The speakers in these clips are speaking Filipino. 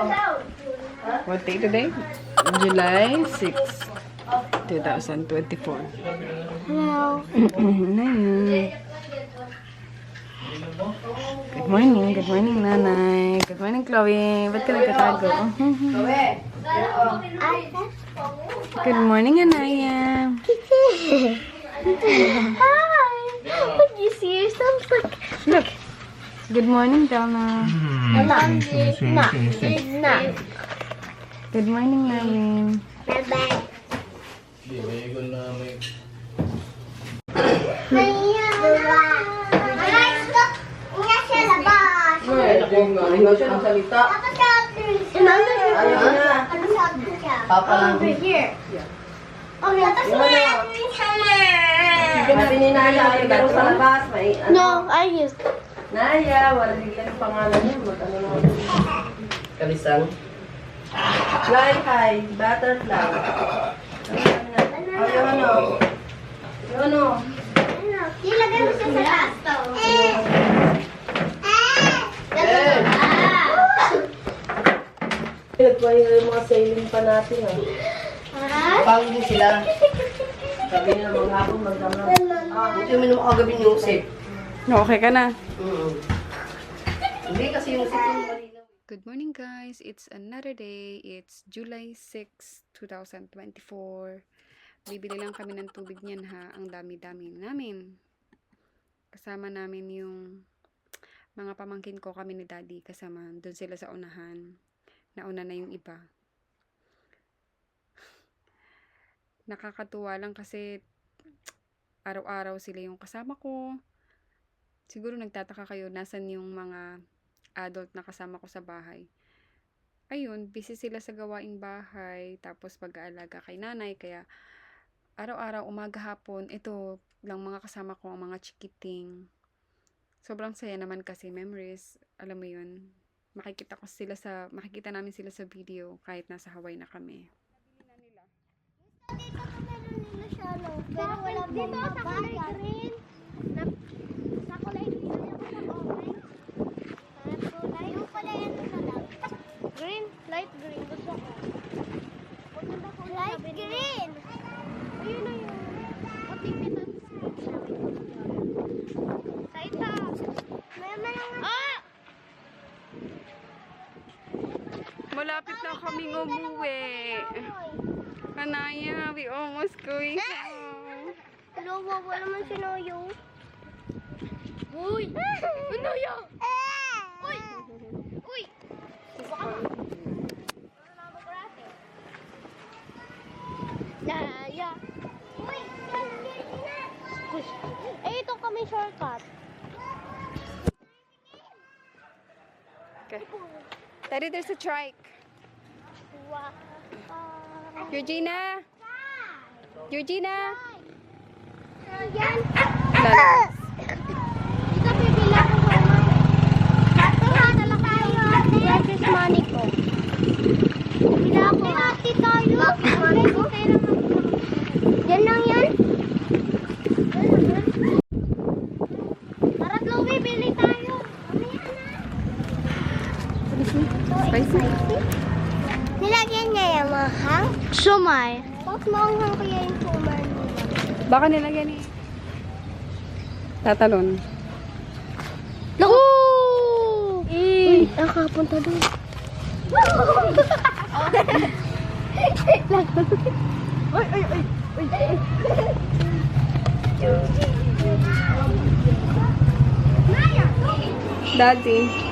What day today? July 6, 2024. Hello. Nanay. Good morning, good morning, Nanay. Good morning, Chloe. Ba't ka nagtatago? Good morning, Anaya. Hi. Would you see yourself like Look. Good morning, Delna. Good morning, Namin. Bye bye. Ayaw siya ng salita. Ayaw na. Papa lang. Sabi ni Naya, ayaw daw sa labas. May ano. No, I used. Naya, wala bigyan yung pangalan niya. Mag-ano naman. Kalisang. Fly high, butterfly. Ayaw ano. Ano. Ilagay mo siya sa taas to. Eh! Eh! Pinagpay yung mga sailing pa natin ah. Ha? Pagod din sila. Sabi nila mga hapon magdama. Ah, buti yung minum kagabi yung sip. Okay ka na? Mm. Hindi kasi yung sip yung malinaw. Good morning, guys. It's another day. It's July 6, 2024. Bibili lang kami ng tubig niyan ha. Ang dami-dami namin. Kasama namin yung mga pamangkin ko kami ni Daddy kasama. Doon sila sa unahan. Nauna na yung iba. Nakakatuwa lang kasi araw-araw sila yung kasama ko. Siguro nagtataka kayo nasan yung mga adult na kasama ko sa bahay. Ayun, busy sila sa gawaing bahay, tapos pag-aalaga kay nanay, kaya araw-araw, umaga hapon, ito lang mga kasama ko, ang mga chikiting. Sobrang saya naman kasi memories, alam mo yun, makikita ko sila sa, makikita namin sila sa video kahit nasa Hawaii na kami. Pero wala dito sa kulay green. Na, sa kulay green yung kulay. Kulay yung kulay ano na lang. Green, light green gusto ko. Maganda ko light green. Ayun na yun. Puting nito. Sa itaas. May mga Ah! Malapit na kaming umuwi. Kanaya, we almost going home. Hello, wala man si Noyo. Uy! Noyo! Uy! Uy! Naya! Uy! Eh, ito kami shortcut. Okay. Daddy, there's a trike. Georgina? Georgina? Yan. Spicy? Nilagyan niya yung mahang? Sumay. Bakit maanghang kaya yung sumay? Baka nilagyan ni... Tatalon. Naku! Uy, nakapunta doon. Ay, ay, ay! Daddy.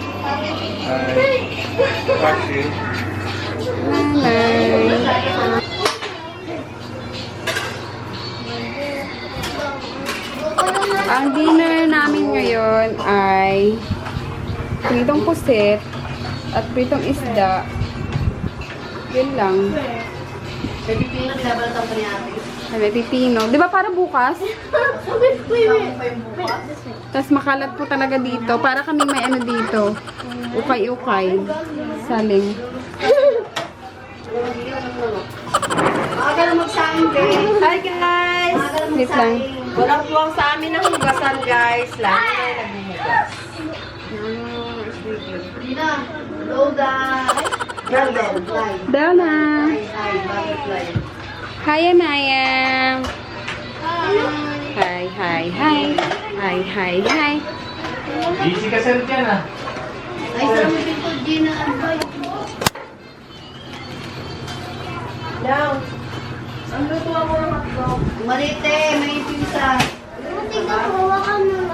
Ang dinner namin ngayon ay pritong pusit at pritong isda. Yun lang. Baby Pino, binabalatan pa ni ate. Ay, May pipino. Di ba para bukas? Wait, wait. Yung bukas. Tapos makalat po talaga dito. Para kami may ano dito. Ukay-ukay. Saling. Maaga na magsaing, guys. Hi, guys! Maaga na Wait lang. Walang puwang sa amin ng hugasan, guys. Lagi na naghuhugas. Dina, hello, guys. Donna. Hi, Anaya. Hi, hi, hi. Hi, hi, hi. Easy ka sir dyan ah. Ay, sarap mo dito, Gina. Now, ang luto ako ng hotdog. Marite, may pizza. Tingnan mo, hawakan mo.